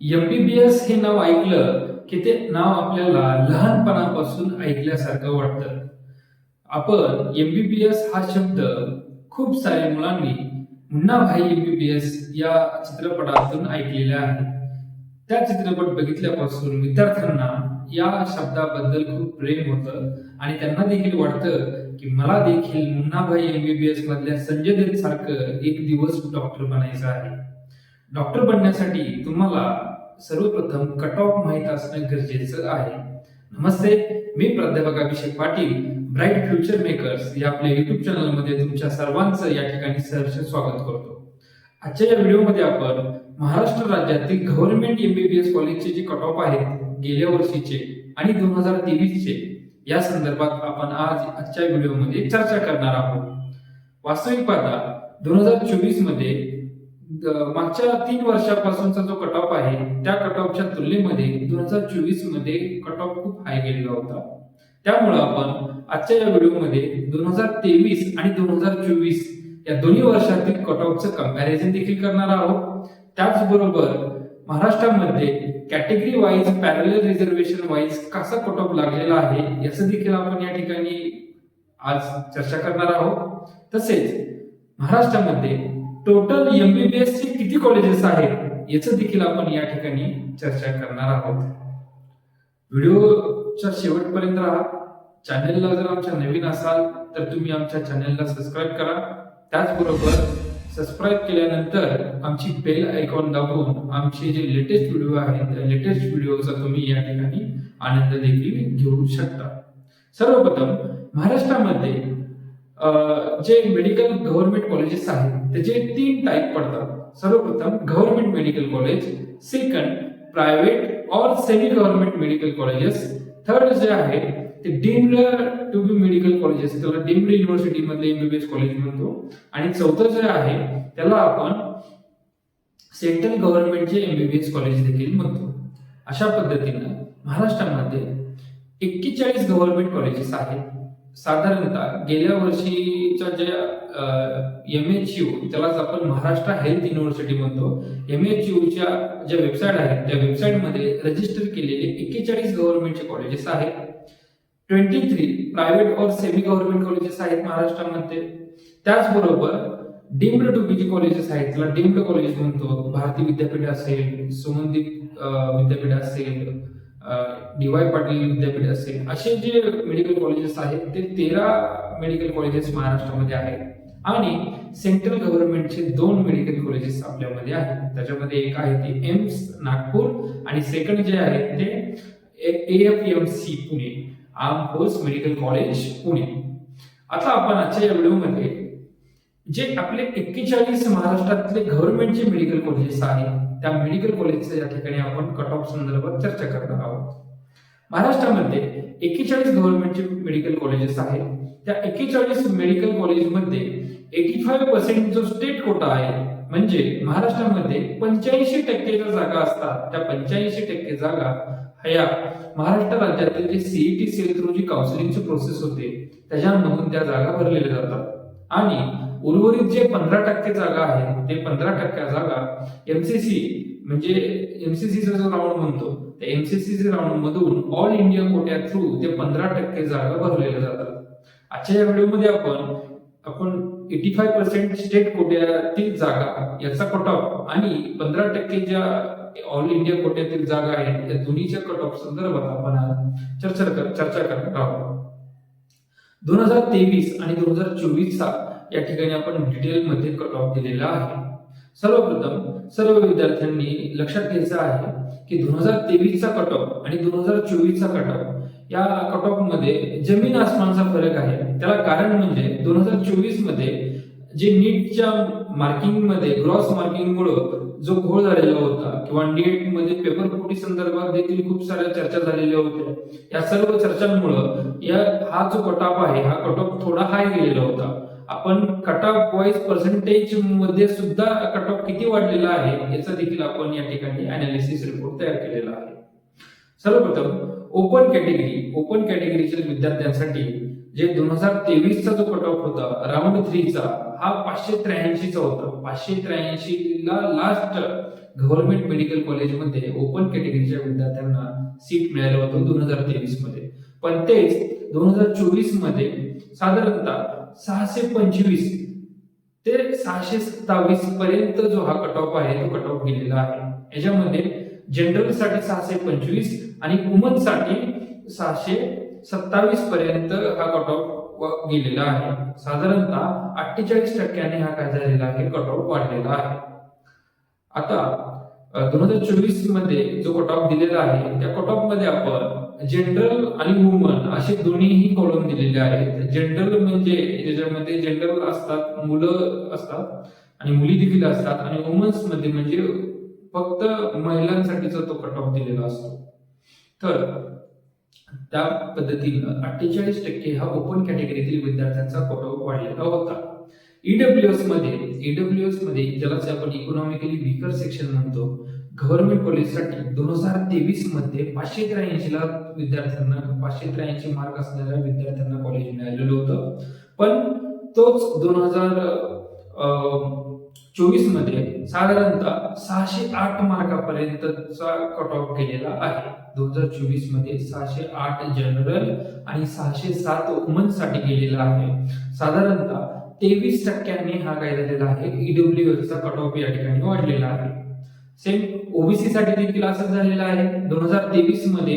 MBBS हे नाव ऐकलं की ते नाव आपल्याला लहानपणापासून ऐकल्यासारखं वाटतं. आपण एमबीबीएस हा शब्द खूप साऱ्या मुलांनी मुन्ना भाई एमबीबीएस या चित्रपटातून ऐकलेला आहे त्या चित्रपट बघितल्यापासून विद्यार्थ्यांना या शब्दाबद्दल खूप प्रेम होतं आणि त्यांना देखील वाटतं की मला देखील मुन्नाभाई एमबीबीएस मधल्या संजय देत सारखं एक दिवस डॉक्टर बनायचं आहे. डॉक्टर बनण्यासाठी तुम्हाला सर्वप्रथम कट ऑफ माहीत असणं गरजेचं आहे. नमस्ते मी प्राध्यापक Abhishek Patil bright future makers या आपल्या युट्यूब चॅनलमध्ये तुमच्या सर्वांचं या ठिकाणी सहर्ष स्वागत करतो. आजच्या या व्हिडिओमध्ये आपण महाराष्ट्र राज्यातील गव्हर्नमेंट एमबीबीएस कॉलेजचे जे कट ऑफ आहेत गेल्या वर्षीचे आणि दोन हजार तेवीसचे या संदर्भात आपण आज आजच्या व्हिडिओमध्ये चर्चा करणार आहोत. वास्तविक पाहता दोन हजार चोवीसमध्ये मागच्या तीन वर्षापासूनचा जो कट ऑफ आहे त्या कट ऑफच्या तुलनेमध्ये दोन हजार चोवीसमध्ये कट ऑफ खूप हाय गेलेला होता. त्यामुळं आपण आजच्या या व्हिडिओमध्ये दोन हजार तेवीस आणि दोन हजार चोवीस या दोन्ही वर्षातील कट ऑफचं कंपॅरिझन देखील करणार आहोत. त्याचबरोबर महाराष्ट्रामध्ये category wise parallel reservation wise कसा कट ऑफ लागलेला आहे याचं देखील आपण या ठिकाणी आज चर्चा करणार आहोत. तसेच महाराष्ट्रामध्ये टोटल एमबीबीएस चे किती कॉलेजेस आहेत? याचं देखील आपण या ठिकाणी चर्चा करणार आहोत. व्हिडिओच्या शेवटपर्यंत राहा. चॅनेलला जर आमच्या नवीन असाल तर तुम्ही आमच्या चॅनेलला सबस्क्राईब करा. त्याचबरोबर सबस्क्राईब केल्यानंतर आमची बेल आयकॉन दाबून आमचे जे लेटेस्ट व्हिडिओ आहेत त्या लेटेस्ट व्हिडिओचा तुम्ही या ठिकाणी आनंद देखील घेऊ शकता. सर्वप्रथम महाराष्ट्रामध्ये जे मेडिकल गव्हर्नमेंट कॉलेजेस आहेत त्याचे तीन टाईप पडतात. सर्वप्रथम government medical college second private और semi government medical colleges third जे आहे ते deemed to be medical colleges त्याला डीम्ड युनिव्हर्सिटी मधले एमबीबीएस कॉलेज म्हणतो. आणि चौथं जे आहे त्याला आपण सेंट्रल गव्हर्नमेंटचे एमबीबीएस कॉलेज देखील म्हणतो. अशा पद्धतीनं महाराष्ट्रामध्ये एक्केचाळीस गव्हर्नमेंट कॉलेजेस आहेत. साधारणतः गेल्या वर्षीच्या ज्या एम एच यू त्यालाच आपण महाराष्ट्र हेल्थ युनिव्हर्सिटी म्हणतो एम एच च्या ज्या वेबसाईट आहेत त्या वेबसाईटमध्ये रजिस्टर केलेले एक्केचाळीस गव्हर्नमेंटचे कॉलेजेस आहेत. ट्वेंटी थ्री प्रायव्हेट और सेमी गव्हर्नमेंट कॉलेजेस आहेत महाराष्ट्रामध्ये. त्याचबरोबर deemed to P G colleges आहेत त्याला डीम्ड कॉलेज म्हणतो. भारती विद्यापीठ असेल सुमनदीप विद्यापीठ असेल डी वाय पाटील विद्यापीठ असेल असे जे मेडिकल कॉलेजेस आहेत ते तेरा मेडिकल कॉलेजेस महाराष्ट्रामध्ये आहेत. आणि सेंट्रल गव्हर्नमेंटचे दोन मेडिकल कॉलेजेस आपल्यामध्ये आहेत. त्याच्यामध्ये एक आहे ते एम्स नागपूर आणि सेकंड जे आहे ते F M C Pune arm force medical college Pune. आता आपण आजच्या या व्हिडिओमध्ये जे आपले एक्केचाळीस महाराष्ट्रातले गव्हर्नमेंटचे मेडिकल कॉलेजेस आहेत त्या मेडिकल कॉलेजच्या या ठिकाणी आपण कट ऑफ संदर्भात चर्चा करणार आहोत. महाराष्ट्रामध्ये एक्केचाळीस गव्हर्नमेंटचे मेडिकल कॉलेजेस आहेत. त्या एक्केचाळीस मेडिकल कॉलेजमध्ये एटी फाईव्ह पर्सेंट जो स्टेट कोटा आहे म्हणजे महाराष्ट्रामध्ये पंच्याऐंशी टक्के ज्या जागा असतात त्या पंच्याऐंशी टक्के जागा ह्या महाराष्ट्र राज्यातील जे सीईटी सेल थ्रू जी काउन्सिलिंगची प्रोसेस होते त्याच्यामधून त्या जागा भरलेल्या जातात. आणि उर्वरित जे पंधरा टक्के जागा आहे ते पंधरा टक्के जागा एमसीसी म्हणजे एमसीसीचा जो राऊंड म्हणतो त्या एमसीसी राऊंड मधून ऑल इंडिया कोट्या थ्रू ते पंधरा टक्के जागा भरलेल्या जातात. आजच्या या व्हिडिओमध्ये आपण आपण एटी फाय पर्सेंट स्टेट कोट्यातील जागा याचा कट ऑफ आणि पंधरा टक्के ज्या ऑल इंडिया कोट्यातील जागा आहेत या दोन्हीच्या कट ऑफ संदर्भात आपण आज चर्चा कर- चर्चा करणार आहोत. दोन हजार तेवीस आणि दोन हजार चोवीसचा या ठिकाणी आपण डिटेलमध्ये कट ऑफ दिलेला आहे. सर्वप्रथम सर्व विद्यार्थ्यांनी लक्षात घ्यायचं आहे की दोन हजार तेवीसचा कट ऑफ आणि दोन हजार चोवीसचा कट ऑफ या कट ऑफमध्ये जमीन आसमानचा फरक आहे. त्याला कारण म्हणजे दोन हजार चोवीसमध्ये जे नीटच्या मार्किंगमध्ये ग्रॉस मार्किंगमुळं जो घोळ झालेला होता किंवा नीटमध्ये पेपर फुटी संदर्भात देखील खूप साऱ्या चर्चा झालेल्या होत्या. या सर्व चर्चांमुळं या हा जो कटॉप आहे हा कट ऑफ थोडा हाय गेलेला होता. आपण कट ऑफ वाईज पर्सेंटेजमध्ये सुद्धा कट ऑफ किती वाढलेला आहे याचा देखील आपण या ठिकाणी अनालिसिस रिपोर्ट तयार केलेला आहे. सर्वप्रथम ओपन कॅटेगरी ओपन कॅटेगरीच्या विद्यार्थ्यांसाठी जे दोन हजार तेवीसचा जो कट ऑफ होता राऊंड थ्रीचा हा पाचशे त्र्याऐंशीचा होता. पाचशे त्र्याऐंशी ला लास्ट गव्हर्नमेंट मेडिकल कॉलेजमध्ये ओपन कॅटेगरीच्या विद्यार्थ्यांना सीट मिळालं होतं दोन हजार तेवीसमध्ये पण तेच दोन हजार चोवीसमध्ये साधारणतः सहाशे पंचवीस. ते सहाशे सत्तावीस पर्यंत जो हा कट ऑफ आहे तो कट ऑफ गेलेला आहे. याच्यामध्ये जनरलसाठी सहाशे पंचवीस आणि वुमनसाठी सहाशे सत्तावीस पर्यंत हा कट ऑफ गेलेला आहे. साधारणतः अठ्ठेचाळीस टक्क्याने हा काय झालेला आहे? कट ऑफ वाढलेला आहे. आता दोन हजार चोवीसमध्ये जो कट ऑफ दिलेला आहे त्या कट ऑफमध्ये आपण जनरल आणि वुमन असे दोन्हीही कॉलम दिलेले आहेत. जनरल म्हणजे ज्याच्यामध्ये जनरल असतात मुलं असतात आणि मुली देखील असतात आणि वुमन्समध्ये म्हणजे फक्त महिलांसाठीचा तो कट ऑफ दिलेला असतो. तर त्या पद्धतीनं अठ्ठेचाळीस टक्के हा ओपन कॅटेगरीतील विद्यार्थ्यांचा कट ऑफ वाढलेला होता. ईडब्ल्यूएसमध्ये ईडब्ल्यूएसमध्ये ज्याला आपण इकॉनॉमिकली वीकर सेक्शन म्हणतो गव्हर्नमेंट कॉलेजसाठी दोन हजार तेवीसमध्ये पाचशे त्र्याऐंशी ला विद्यार्थ्यांना पाचशे त्र्याऐंशी मार्क असणाऱ्या विद्यार्थ्यांना कॉलेज मिळालेलं होतं. पण तोच दोन हजार चोवीसमध्ये साधारणतः सहाशे आठ मार्कापर्यंतचा कट ऑफ केलेला आहे. दोन हजार चोवीसमध्ये सहाशे आठ जनरल आणि सहाशे सात वुमनसाठी गेलेला आहे. साधारणतः तेवीस टक्क्यांनी हा काय झालेला आहे. ईडब्ल्यू चा कट ऑफ या ठिकाणी वाढलेला आहे. सेम ओबीसी साठी देखील असं झालेलं आहे. दोन हजार तेवीसमध्ये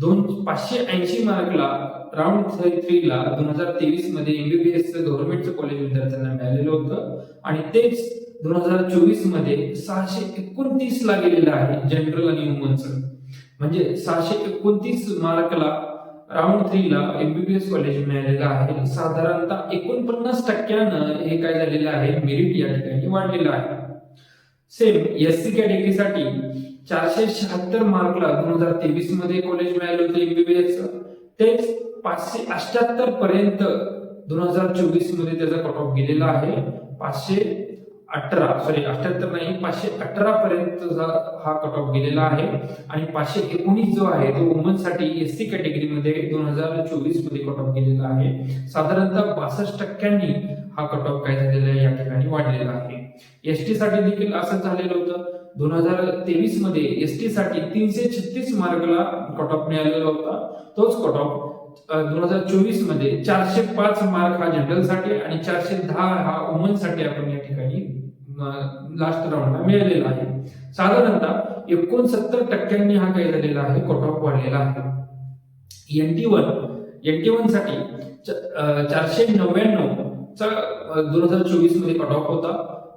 दोन पाचशे ऐंशी मार्कला राऊंड थ्री ला दोन हजार तेवीसमध्ये एमबीबीएस गव्हर्नमेंटचं कॉलेज विद्यार्थ्यांना मिळालेलं होतं. आणि तेच दोन हजार चोवीसमध्ये सहाशे एकोणतीस ला गेलेलं आहे जनरल आणि वुमनचं म्हणजे सहाशे एकोणतीस मार्कला राऊंड थ्री ला एमबीबीएस कॉलेज मिळालेलं आहे. साधारणतः एकोणपन्नास टक्क्यानं हे काय झालेलं आहे मेरिट या ठिकाणी वाढलेलं आहे. सेम एस सी कॅटेगरीसाठी चारशे शहात्तर मार्कला दोन हजार तेवीसमध्ये कॉलेज मिळालं होतं एमबीबीएस तेच पाचशे अठ्याहत्तर पर्यंत दोन हजार चोवीसमध्ये त्याचा कट ऑफ गेलेला आहे. पाचशे अठरा सॉरी अठ्याहत्तर नाही पाचशे अठरा पर्यंत हा कट ऑफ गेलेला आहे. आणि पाचशे एकोणीस जो आहे तो वुमनसाठी एस सी कॅटेगरीमध्ये दोन हजार चोवीसमध्ये कट ऑफ गेलेला आहे. साधारणतः बासष्ट टक्क्यांनी हा कट ऑफ काय झालेला आहे या ठिकाणी वाढलेला आहे. एस टी साठी देखील असंच झालेलं होतं. दोन हजार तेवीसमध्ये एस टी साठी तीनशे छत्तीस मार्कला कट ऑफ मिळालेला होता. तोच कट ऑफ दोन हजार चोवीसमध्ये चारशे पाच मार्क हा जनरलसाठी आणि चारशे दहा हा वुमनसाठी आपण या ठिकाणी लास्ट राऊंडला मिळालेला आहे. साधारणतः एकोणसत्तर टक्क्यांनी हा काय झालेला आहे? कट ऑफ वाढलेला आहे. N T one N T वनसाठी चारशे नव्याण्णव चा दोन हजार चोवीसमध्ये कट ऑफ होता.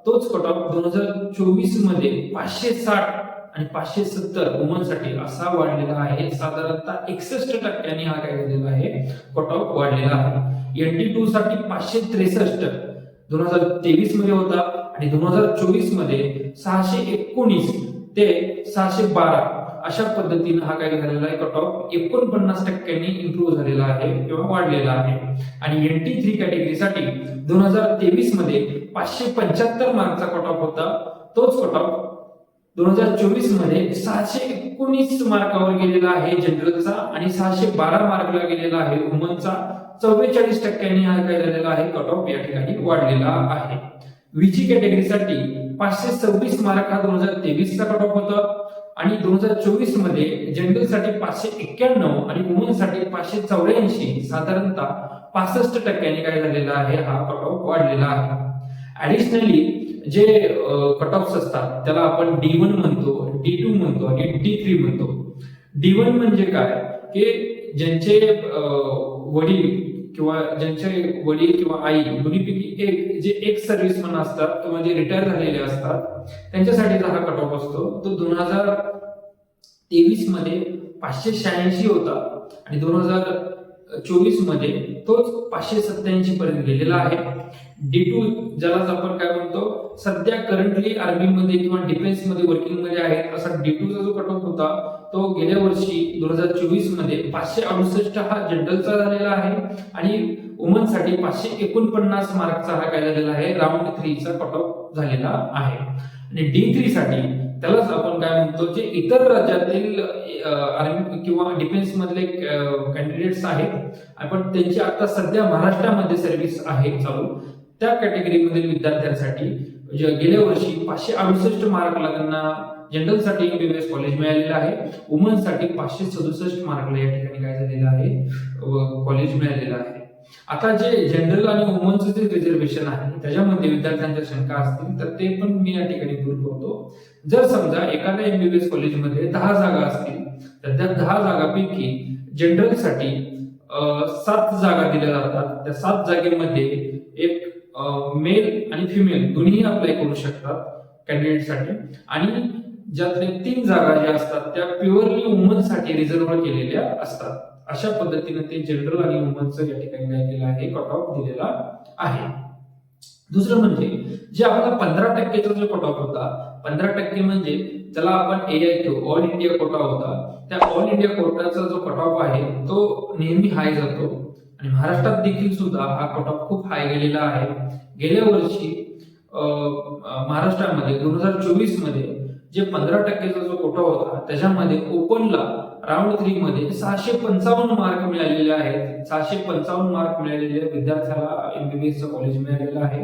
तोच कट ऑफ दोन हजार चोवीसमध्ये पाचशे साठ आणि पाचशे सत्तर वुमनसाठी असा वाढलेला आहे. साधारणतः एकसष्ट टक्क्यांनी हा काय झालेला आहे? कट ऑफ वाढलेला आहे. एन टी टू साठी पाचशे त्रेसष्ट दोन हजार तेवीसमध्ये होता आणि दोन हजार चोवीसमध्ये सहाशे एकोणीस ते सहाशे बारा अशा पद्धतीने हा काय झालेला आहे. कट ऑफ एकोणपन्नास टक्क्यांनी इम्प्रूव्ह झालेला आहे किंवा वाढलेला आहे. आणि एन टी थ्री कॅटेगरीसाठी दोन हजार तेवीसमध्ये पाचशे पंच्याहत्तर मार्कचा कट ऑफ होता. तोच कट ऑफ दोन हजार चोवीसमध्ये सहाशे एकोणीस मार्कावर गेलेला आहे जनरलचा आणि सहाशे बारा मार्कला गेलेला आहे वुमनचा चव्वेचाळीस टक्क्यांनी हा काय झालेला आहे? कट ऑफ या ठिकाणी वाढलेला आहे. विजी कॅटेगरीसाठी पाचशे सव्वीस मार्क हा दोन हजार तेवीसचा कट ऑफ होता. आणि दोन हजार चोवीसमध्ये जनरलसाठी पाचशे एक्क्याण्णव आणि वुमनसाठी पाचशे चौऱ्याऐंशी साधारणतः पासष्ट टक्क्यांनी काय झालेला आहे हा कट ऑफ वाढलेला आहे. ऍडिशनली जे कट ऑफ असतात त्याला आपण डी वन म्हणतो डी टू म्हणतो आणि डी थ्री म्हणतो. डी वन म्हणजे काय? की ज्यांचे वडील किंवा ज्यांचे वडील किंवा आई दोन्हीपैकी एक जे एक सर्व्हिसमन असतात किंवा जे रिटायर झालेले असतात त्यांच्यासाठी हा कट ऑफ असतो तो दोन हजार तेवीसमध्ये पाचशे शहाऐंशी होता आणि दोन हजार चोवीसमध्ये तोच पाचशे सत्याऐंशी पर्यंत गेलेला आहे. डी टू ज्याला आपण काय म्हणतो सध्या करंटली आर्मीमध्ये किंवा डिफेन्समध्ये वर्किंगमध्ये आहे. असा डी टूचा जो कट ऑफ होता तो गेल्या वर्षी दोन हजार चोवीसमध्ये पाचशे अडुसष्ट हा जनरलचा झालेला आहे आणि वुमनसाठी पाचशे एकोणपन्नास मार्कचा हा काय झालेला आहे राऊंड थ्रीचा कट ऑफ झालेला आहे. आणि डी थ्री साठी त्यालाच आपण काय म्हणतो जे इतर राज्यातील आर्मी किंवा डिफेन्स मधले कॅन्डिडेट्स आहेत. आपण त्यांची आता सध्या महाराष्ट्रामध्ये सर्व्हिस आहे चालू. त्या कॅटेगरीमधील विद्यार्थ्यांसाठी म्हणजे गेल्या वर्षी पाचशे अडुसष्ट मार्कला त्यांना जनरलसाठी एमबीबीएस कॉलेज मिळालेलं आहे. वुमन्ससाठी पाचशे सदुसष्ट मार्कला या ठिकाणी काय झालेलं आहे? कॉलेज मिळालेलं आहे. आता जे जनरल आणि वुमन्सचं जे रिझर्वेशन आहे त्याच्यामध्ये विद्यार्थ्यांच्या शंका असतील तर ते पण मी या ठिकाणी दूर करतो. जर समजा एखाद्या एमबीबीएस कॉलेजमध्ये दहा जागा असतील तर त्या दहा जागापैकी जनरलसाठी सात जागा दिल्या जातात. त्या सात जागेमध्ये एक मेल आणि फिमेल दोन्ही अप्लाय करू शकतात कॅन्डिडेटसाठी आणि ज्यातले तीन जागा ज्या असतात त्या प्युअरली वुमनसाठी रिझर्व केलेल्या असतात. अशा पद्धतीने ते जनरल आणि वुमनचं या ठिकाणी काय केलं आहे कट ऑफ दिलेला आहे. दुसरं म्हणजे जे आपला पंधरा टक्केचा जो कट ऑफ होता पंधरा टक्के म्हणजे ज्याला आपण A I Q all India quota होता. त्या ऑल इंडिया कोटाचा जो कट ऑफ आहे तो नेहमी हाय जातो. आणि महाराष्ट्रात देखील सुद्धा हा कट ऑफ खूप हाय गेलेला आहे. गेल्या वर्षी महाराष्ट्रामध्ये दोन हजार चोवीसमध्ये जे पंधरा टक्केचा जो कोटा होता त्याच्यामध्ये ओपनला राऊंड थ्री मध्ये सहाशे पंचावन्न मार्क मिळालेले आहेत. सहाशे पंचावन्न मार्क मिळालेले विद्यार्थ्याला एमबीबीएस कॉलेज मिळालेलं आहे.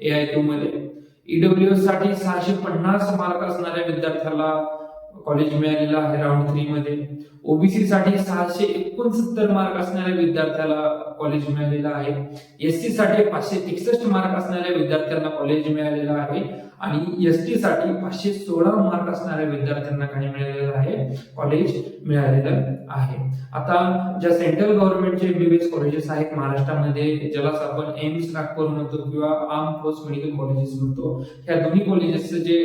ए आय क्यू मध्ये. ईडब्ल्यू एससाठी सहाशे पन्नास मार्क असणाऱ्या विद्यार्थ्याला कॉलेज मिळालेलं आहे राऊंड थ्री मध्ये. ओबीसी साठी सहाशे एकोणसत्तर मार्क असणाऱ्या विद्यार्थ्याला कॉलेज मिळालेलं आहे. एससी साठी पाचशे एकसष्ट मार्क असणाऱ्या विद्यार्थ्यांना कॉलेज मिळालेलं आहे. आणि एस टी साठी पाचशे सोळा मार्क असणाऱ्या विद्यार्थ्यांना काही मिळालेलं आहे. कॉलेज मिळालेलं आहे. आता ज्या सेंट्रल गव्हर्नमेंटचे एमबीबीएस कॉलेजेस आहेत महाराष्ट्रामध्ये ज्याला आपण एम्स नागपूर म्हणतो किंवा आर्म फोर्स मेडिकल कॉलेजेस म्हणतो ह्या दोन्ही कॉलेजेसचे जे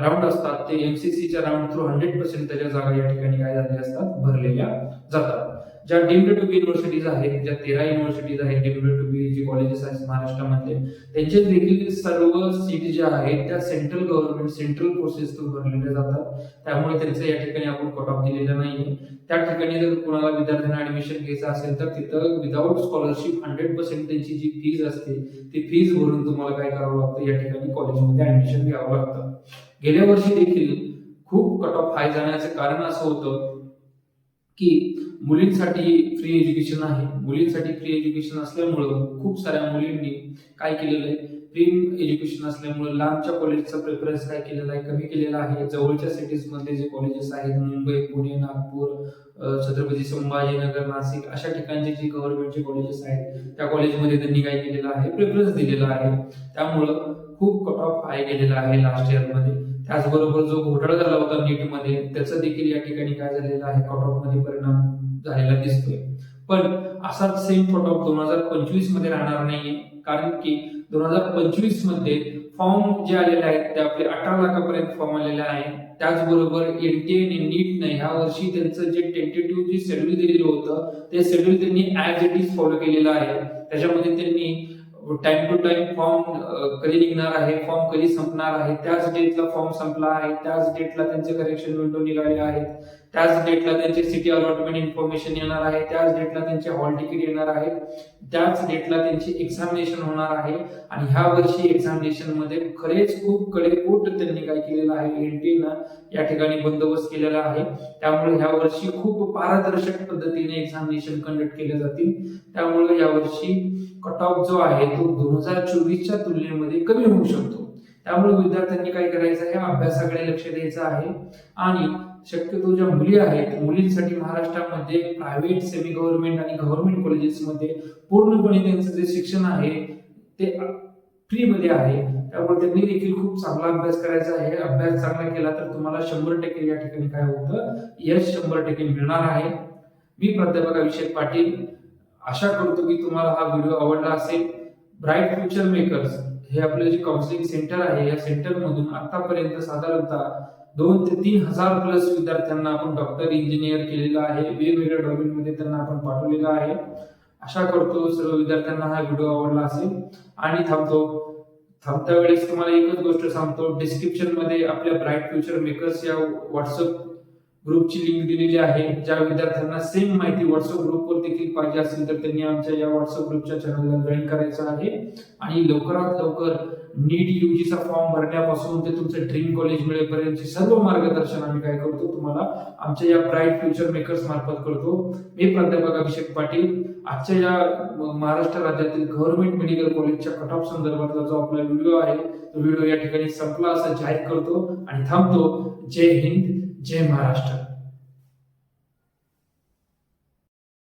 राऊंड असतात ते एमसीसीच्या राऊंड थ्रू हंड्रेड पर्सेंट त्याच्या जागा या ठिकाणी काय झालेल्या असतात? भरलेल्या जातात. ज्या डीम्ड टू बी युनिव्हर्सिटीज आहेत ज्या तेरा युनिव्हर्सिटीज आहेत deemed to B J colleges आहेत महाराष्ट्रामध्ये त्यांचे देखील सर्व सीट ज्या आहेत त्या central government central courses through भरलेल्या जातात. त्यामुळे त्यांचं या ठिकाणी आपण कट ऑफ दिलेलं नाहीये. त्या ठिकाणी जर कोणाला विद्यार्थ्यांना ऍडमिशन घ्यायचं असेल तर तिथं विदाऊट स्कॉलरशिप हंड्रेड पर्सेंट त्यांची जी फीज असते ती फीज भरून तुम्हाला काय करावं लागतं? या ठिकाणी कॉलेजमध्ये ऍडमिशन घ्यावं लागतं. गेल्या वर्षी देखील खूप कट ऑफ हाय जाण्याचं कारण असं होतं की मुलींसाठी फ्री एज्युकेशन आहे. मुलींसाठी फ्री एज्युकेशन असल्यामुळं खूप साऱ्या मुलींनी काय केलेलं आहे? फ्री एज्युकेशन असल्यामुळं लांबच्या कॉलेजचा प्रेफरन्स काय केलेला आहे? कमी केलेला आहे. जवळच्या सिटीजमधले जे कॉलेजेस आहेत मुंबई पुणे नागपूर छत्रपती संभाजीनगर नाशिक अशा ठिकाणचे जे गव्हर्नमेंटचे कॉलेजेस आहेत त्या कॉलेजमध्ये त्यांनी काय केलेलं आहे? प्रेफरन्स दिलेला आहे. त्यामुळं खूप कट ऑफ हाय गेलेला आहे लास्ट इयरमध्ये त्याचबरोबर जो घोटाळा झाला होता नीटमध्ये त्याचा देखील या ठिकाणी काय झालेला आहे? कट ऑफमध्ये परिणाम झालेला दिसतोय. पण असाच सेम कट ऑफ दोन हजार पंचवीसमध्ये राहणार नाहीये. कारण की दोन हजार पंचवीसमध्ये फॉर्म जे आलेले आहेत ते आपले अठरा लाखापर्यंत फॉर्म आलेले आहेत. त्याचबरोबर एनटीए आणि नीट ह्या वर्षी त्यांचं जे टेंटेटिव्ह जे शेड्यूल दिलेलं होतं ते शेड्यूल त्यांनी ऍज इट इज फॉलो केलेलं आहे. त्याच्यामध्ये त्यांनी टाइम टू टाइम फॉर्म कधी निघणार आहे फॉर्म कधी संपणार आहे त्याच डेटला फॉर्म संपला आहे त्याच डेटला त्यांचे करेक्शन विंडो निघाले आहेत. त्याच डेटला त्यांचे सिटी अलॉटमेंट इन्फॉर्मेशन येणार आहे त्याच डेटला त्यांचे हॉल तिकीट येणार आहेत त्याच डेटला त्यांची एक्झामिनेशन होणार आहे आणि ह्या वर्षी एक्झामिनेशनमध्ये खरेच खूप कडेकोट त्यांनी काय केलेलं आहे एनटी ना या ठिकाणी बंदोबस्त केलेला आहे. त्यामुळे ह्या वर्षी खूप पारदर्शक पद्धतीने एक्झामिनेशन कंडक्ट केले जातील. त्यामुळे या वर्षी कट ऑफ जो आहे तो दोन हजार चोवीसच्या तुलनेमध्ये कमी होऊ शकतो. त्यामुळे विद्यार्थ्यांनी काय करायचं आहे? अभ्यासाकडे लक्ष द्यायचं आहे आणि शक्यतो ज्या मुली आहेत मुलींसाठी महाराष्ट्रामध्ये प्रायव्हेट सेमी गव्हर्नमेंट आणि गव्हर्नमेंट कॉलेजेसमध्ये पूर्णपणे त्यांचं जे शिक्षण आहे ते फ्री मध्ये आहे. त्यामुळे त्यांनी देखील खूप चांगला अभ्यास करायचा आहे. अभ्यास चांगला केला तर तुम्हाला शंभर टक्के या ठिकाणी काय होतं? यश शंभर टक्के मिळणार आहे. मी प्राध्यापक अभिषेक पाटील आशा करतो की तुम्हाला हा व्हिडिओ आवडला असेल. ब्राईट फ्युचर मेकर्स हे आपलं जे काउन्सिलिंग सेंटर आहे या सेंटर मधून आतापर्यंत साधारणतः दोन ते तीन हजार प्लस विद्यार्थ्यांना आपण डॉक्टर इंजिनियर केलेलं आहे. वेगवेगळ्या डोमेनमध्ये त्यांना आपण पाठवलेलं आहे. आशा करतो सर्व विद्यार्थ्यांना हा व्हिडिओ आवडला असेल. आणि थांबतो. थांबत्या वेळेस तुम्हाला एकच गोष्ट सांगतो. डिस्क्रिप्शनमध्ये आपल्या ब्राईट फ्युचर मेकर्स या व्हॉट्सअप ग्रुपची लिंक दिलेली आहे. ज्या विद्यार्थ्यांना सेम माहिती व्हॉट्सअप ग्रुपवर देखील पाहिजे असेल तर त्यांनी आमच्या या व्हॉट्सअप ग्रुपच्या चॅनलला जॉईन करायचं आहे. आणि लवकरात लवकर नीट युजीचा फॉर्म भरण्यापासून ते तुमचं ड्रीम कॉलेज मिळेपर्यंतचे सर्व मार्गदर्शन आम्ही काय करतो तुम्हाला आमच्या या ब्राईट फ्युचर मेकर्स मार्फत करतो. मी प्राध्यापक अभिषेक पाटील. आजच्या या महाराष्ट्र राज्यातील गव्हर्नमेंट मेडिकल कॉलेजच्या कट ऑफ संदर्भातला जो आपला व्हिडिओ आहे तो व्हिडिओ या ठिकाणी संपला असं जाहीर करतो आणि थांबतो. जय हिंद. जय महाराष्ट्र